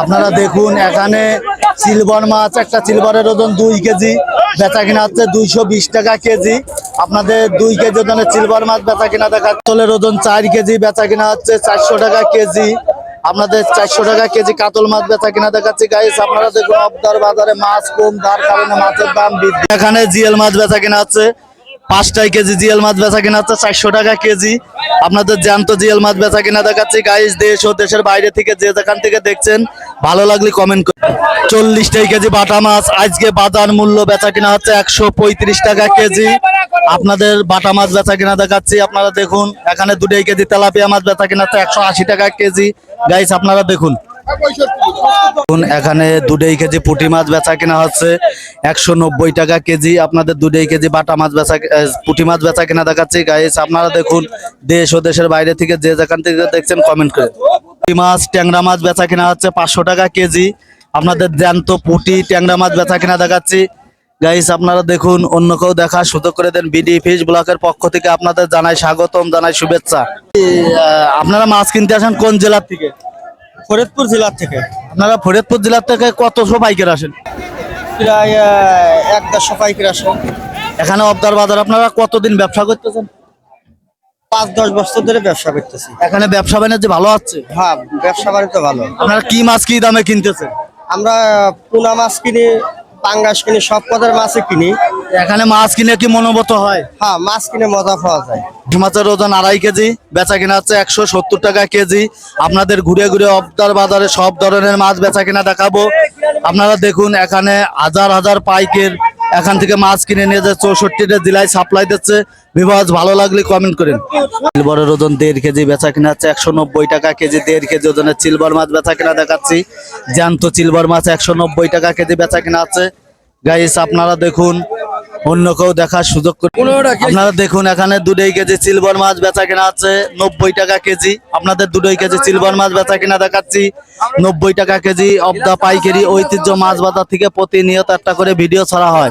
আপনারা দেখুন, এখানে সিলভার মাছ, একটা সিলভারের ওজন দুই কেজি, বেচা কিনা হচ্ছে দুইশো বিশ টাকা কেজি। আপনাদের দুই কেজি ওজনের সিলভার মাছ বেচা কিনা দেখা কাতলের ওজন চার কেজি, বেচা কিনা হচ্ছে চারশো টাকা কেজি। আপনাদের চারশো টাকা কেজি কাতল মাছ বেচা কিনা দেখাচ্ছি। গাইস আপনারা দেখুন, অবদার বাজারে মাছ কম তার কারণে মাছের দাম বৃদ্ধি। এখানে জিএল মাছ বেচা কিনা হচ্ছে পাঁচটাই কেজি জিএল মাছ বেচা কিনা হচ্ছে চারশো টাকা কেজি। আপনাদের জ্যান্ত জিএল মাছ বেচা কিনা দেখাচ্ছি। গাইস দেশ ও দেশের বাইরে থেকে যে যেখান থেকে দেখছেন, ভালো লাগলে কমেন্ট করুন চল্লিশটাই কেজি বাটা মাছ, আজকে বাজার মূল্য বেচা কিনা হচ্ছে একশো পঁয়ত্রিশ টাকা কেজি। আপনাদের বাটা মাছ বেচা কিনা দেখাচ্ছি। আপনারা দেখুন, এখানে দুটাই কেজি তেলাপিয়া মাছ বেচা কিনা হচ্ছে একশো আশি টাকা কেজি। গাইস আপনারা দেখুন। এখানে দুটাই কেজি পুঁটি মাছ বেচা কিনা হচ্ছে। একশো নব্বই টাকা কেজি আপনাদের দুটাই কেজি বাটা মাছ বেচা পুঁটি মাছ বেচা কিনা দেখাচ্ছি। গাইস আপনারা দেখুন, দেশ ও দেশের বাইরে থেকে যে যেখান থেকে দেখছেন কমেন্ট করে। পুঁটি মাছ, ট্যাংরা মাছ বেচা কিনা হচ্ছে পাঁচশো টাকা কেজি। আপনাদের জ্যান্ত পুঁটি, ট্যাংরা মাছ বেচা কিনা দেখাচ্ছি। গাইস আপনারা দেখুন, অন্য কেউ দেখা সুযোগ করে দেন বিডি ফিশ ব্লকের পক্ষ থেকে। আপনাদের জানাই স্বাগতম, জানাই শুভেচ্ছা। আপনারা মাছ কিনতে আসেন কোন জেলার থেকে? ফরিদপুর জেলার থেকে? আপনারা ফরিদপুর জেলার থেকে কতশো পাইকার আসেন? প্রায় এক দেড়শো পাইকার আসে। এখানে অবদার বাজার আপনারা কতদিন ব্যবসা করতেছেন? পাঁচ দশ বছর ধরে ব্যবসা করতেছি। এখানে ব্যবসা বাণিজ্য ভালো আছে? হ্যাঁ ব্যবসা বাড়িতে ভালো। আপনারা কি মাছ কি দামে কিনতেছেন? আমরা পোনা মাছ কিনি পাঙ্গাস কিনি সব পদের মাছই কিনি। এখানে মাছ কিনে কি মনোমত হয়? হ্যাঁ মাছ কিনে মজা পাওয়া যায়। মাছের ওজন আড়াই কেজি বেচা কিনা হচ্ছে একশো সত্তর টাকা কেজি। আপনাদের ঘুরে ঘুরে অবদার বাজারে সব ধরনের মাছ বেচা কিনা দেখাবো। আপনারা দেখুন এখানে হাজার হাজার পাইকের এখান থেকে মাছ কিনে নিয়ে যে চৌষট্টিটা জেলায় সাপ্লাই দিচ্ছে। বিভাজ ভালো লাগলে কমেন্ট করেন। সিলভারের ওজন দেড় কেজি বেচা কিনা হচ্ছে একশো নব্বই টাকা কেজি দেড় কেজি ওজনের সিলভার মাছ বেচা কিনা দেখাচ্ছি। জ্যান্ত সিলভার মাছ একশো নব্বই টাকা কেজি বেচা কিনা আছে গাইস আপনারা দেখুন অন্য কেউ দেখার সুযোগ করে। আপনারা দেখুন এখানে দুটোই কেজি সিলভার মাছ বেচা কেনা আছে নব্বই টাকা কেজি। আপনাদের দুটোই কেজি সিলভার মাছ বেচা কেনা দেখাচ্ছি। নব্বই টাকা কেজি অব দা পাইকারি ঐতিহ্য মাছ বাজার থেকে প্রতিনিয়ত একটা করে ভিডিও ছড়া হয়।